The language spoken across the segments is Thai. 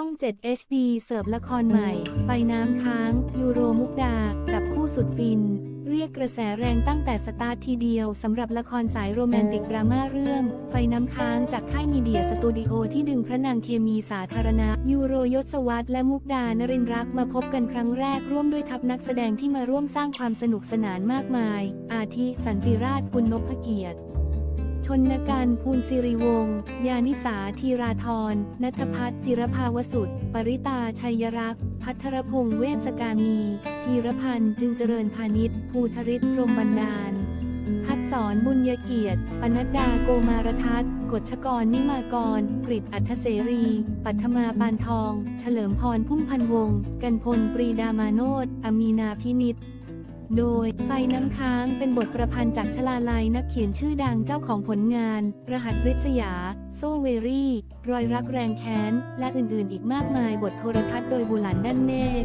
ช่อง 7 HD เสิร์ฟละครใหม่ ไฟน้ำค้าง ยูโรมุกดา จับคู่สุดฟิน เรียกกระแสแรงตั้งแต่สตาร์ททีเดียวสำหรับละครสายโรแมนติกดราม่าเรื่อง ไฟน้ำค้างจากค่ายมีเดียสตูดิโอที่ดึงพระนางเคมีสาธารณะ ยูโรยศวัตรและมุกดานรินทร์รักมาพบกันครั้งแรกร่วมด้วยทัพนักแสดงที่มาร่วมสร้างความสนุกสนานมากมาย อาทิสันติราชกุลนพเกียรติ ชนการภูลสิริวงศ์ยานิสาธีราธรนัทพัฒน์จิรภาวสุดปริตาชัยรักษ์ พัทรพงษ์เวสกามีธีรพันธ์จึงเจริญพาณิชย์ภูธริศพรมบรรดาล พัดสอนบุญยเกียรติ ปนัดดาโกมารทัศน์กฎชกรนิมากร กริตอัธเสรี ปัทมาปานทอง เฉลิมพรพุ่มพันวงศ์กันพลปรีดามาโนดอมีนาพินิษ โดย ไฟน้ำค้างเป็นบทประพันธ์จากชลาลัยนักเขียนชื่อดังเจ้าของผลงาน รหัสริษยา โซเวรี่ รอยรักแรงแค้น และอื่นๆ อีกมากมายบทโทรทัศน์โดยบุหลันด้านเมฆ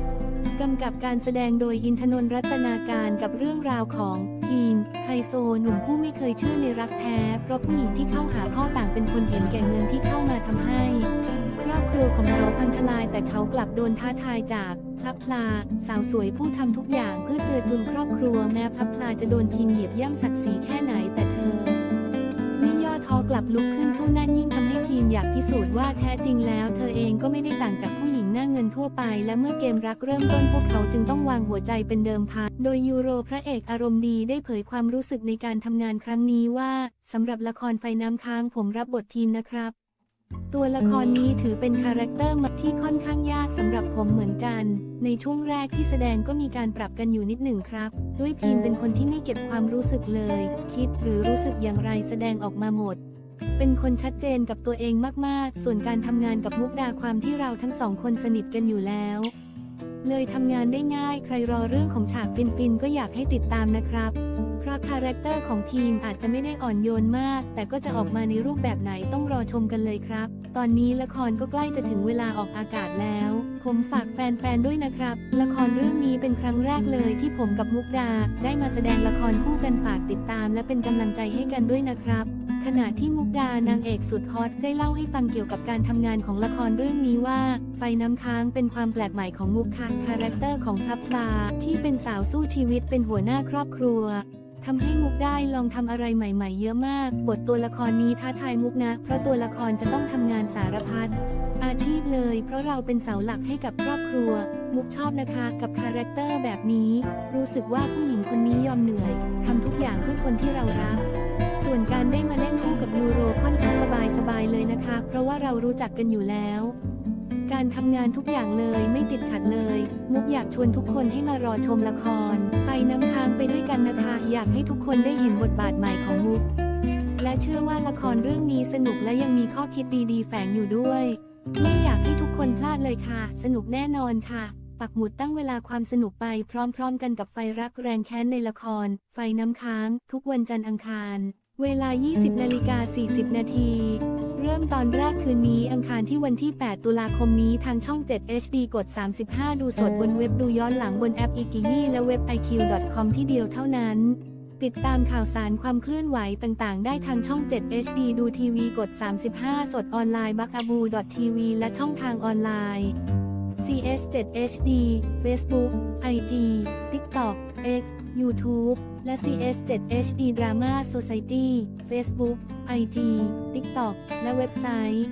กำกับการแสดงโดยอินทนนท์รัตนาการกับเรื่องราวของทีนไฮโซหนุ่มผู้ไม่เคยเชื่อในรักแท้ เพราะผู้หญิงที่เข้าหาพ่อต่างเป็นคนเห็นแก่เงินที่เข้ามาทำให้ ครอบครัวของเขาพังทลายแต่เขากลับโดนท้าทายจาก พลับพลา สาวสวยผู้ทำทุกอย่างเพื่อเจอจุนครอบครัวแม้พลับพลาจะโดนพินเหยียบย่ำศักดิ์ศรีแค่ไหนแต่เธอ ไม่ย่อท้อกลับลุกขึ้นสู้นั่นยิ่งทำให้ทีมอยากพิสูจน์ว่าแท้จริงแล้วเธอเองก็ไม่ได้ต่างจากผู้หญิงหน้าเงินทั่วไป และเมื่อเกมรักเริ่มต้นพวกเขาจึงต้องวางหัวใจเป็นเดิมพันโดยยูโรพระเอกอารมณ์ดีได้เผยความรู้สึกในการทำงานครั้งนี้ว่าสำหรับละครไฟน้ำค้างผมรับบททีมนะครับ ตัวละครนี้ถือเป็นคาแรคเตอร์ที่ค่อนข้างยากสำหรับผมเหมือนกัน ในช่วงแรกที่แสดงก็มีการปรับกันอยู่นิดหนึ่งครับ ด้วยพีมเป็นคนที่ไม่เก็บความรู้สึกเลย คิดหรือรู้สึกอย่างไรแสดงออกมาหมด เป็นคนชัดเจนกับตัวเองมากๆ ส่วนการทำงานกับมุกดาความที่เราทั้งสองคนสนิทกันอยู่แล้ว เลยทำงานได้ง่ายใครรอเรื่องของฉากฟินๆก็อยากให้ติดตามนะครับ เพราะคาแรคเตอร์ของพีมอาจจะไม่ได้อ่อนโยนมาก แต่ก็จะออกมาในรูปแบบไหนต้องรอชมกันเลยครับ ตอนนี้ละครก็ใกล้จะถึงเวลาออกอากาศแล้ว ผมฝากแฟนๆด้วยนะครับ ละครเรื่องนี้เป็นครั้งแรกเลยที่ผมกับมุกดา ได้มาแสดงละครคู่กันฝากติดตาม และเป็นกำลังใจให้กันด้วยนะครับ ขณะที่มุกดานางเอกสุดฮอตได้เล่าให้ฟังเกี่ยวกับการทำงานของละครเรื่องนี้ว่า ไฟน้ำค้างเป็นความแปลกใหม่ของมุกค่ะคาแรคเตอร์ของพลับพลาที่เป็นสาวสู้ชีวิตเป็นหัวหน้าครอบครัวทำให้มุกได้ลองทำอะไรใหม่ ๆ เยอะมาก บทตัวละครนี้ท้าทายมุกนะ เพราะตัวละครจะต้องทำงานสารพัดอาชีพเลย เพราะเราเป็นเสาหลักให้กับครอบครัว มุกชอบนะคะ กับคาแรคเตอร์แบบนี้ รู้สึกว่าผู้หญิงคนนี้ยอมเหนื่อยทำทุกอย่างเพื่อคนที่เรารัก ส่วนการได้มาเล่นคู่กับยูโรค่อนข้างสบายๆเลยนะคะ เพราะว่าเรารู้จักกันอยู่แล้ว การทำงานทุกอย่างเลยไม่ติดขัดเลย มุกอยากชวนทุกคนให้มารอชมละครไฟน้ำค้างไปด้วยกันนะคะ อยากให้ทุกคนได้เห็นบทบาทใหม่ของมุก และเชื่อว่าละครเรื่องนี้สนุกและยังมีข้อคิดดีๆแฝงอยู่ด้วย ไม่อยากให้ทุกคนพลาดเลยค่ะ สนุกแน่นอนค่ะปักหมุดตั้งเวลาความสนุกไปพร้อมๆกันกับไฟรักแรงแค้นในละคร ไฟน้ำค้าง ทุกวันจันทร์อังคาร เวลา 20 นาฬิกา 40 นาที เริ่มตอนแรกคืนนี้อังคารที่วันที่ 8 ตุลาคมนี้ทางช่อง 7 HD กด 35 ดูสดบนเว็บดูย้อนหลังบนแอป i k i y และเว็บ iq.com ที่เดียวเท่านั้น ติดตามข่าวสารความเคลื่อนไหวต่างๆ ได้ทางช่อง 7 HD ดูทีวีกด 35 สดออนไลน์บักอาบู .tv และช่องทางออนไลน์ CS7 HD Facebook IG TikTok X YouTube และ CS7 HD Drama Society Facebook IG TikTok และเว็บไซต์